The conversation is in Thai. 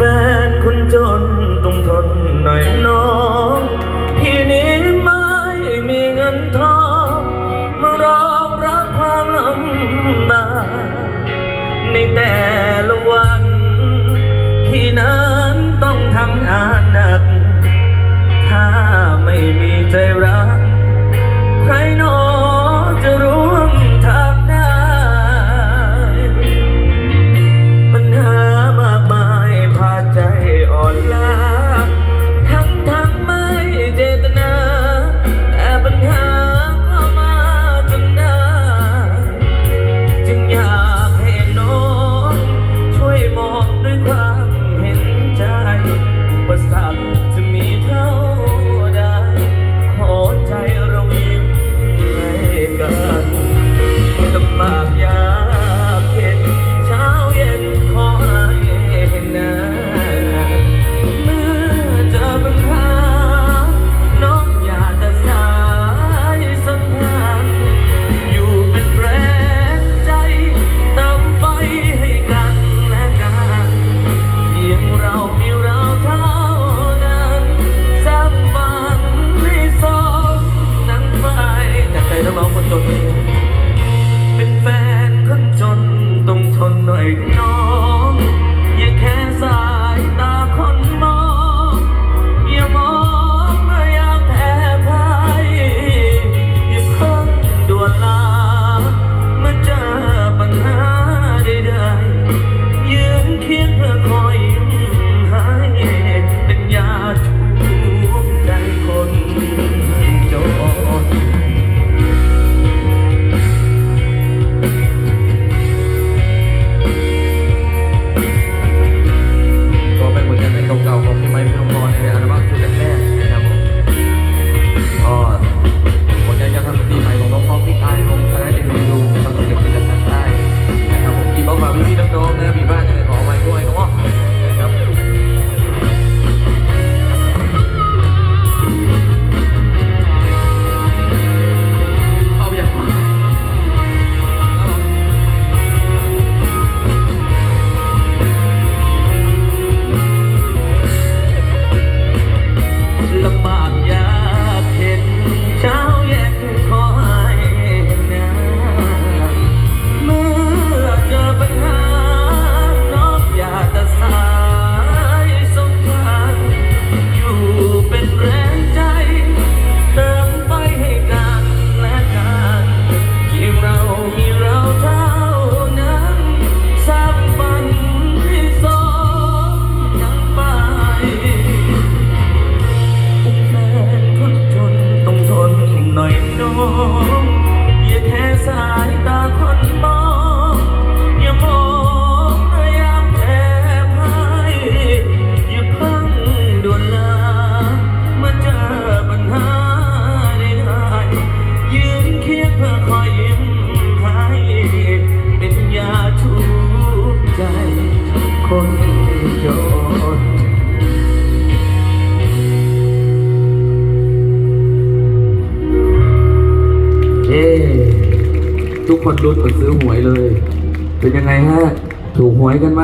แฟนคนจนต้องทนหน่อยน้อง No. ทุกคนลุ้นเหซื้อหวยเลย เป็นยังไงฮะ ถูกหวยกันไหม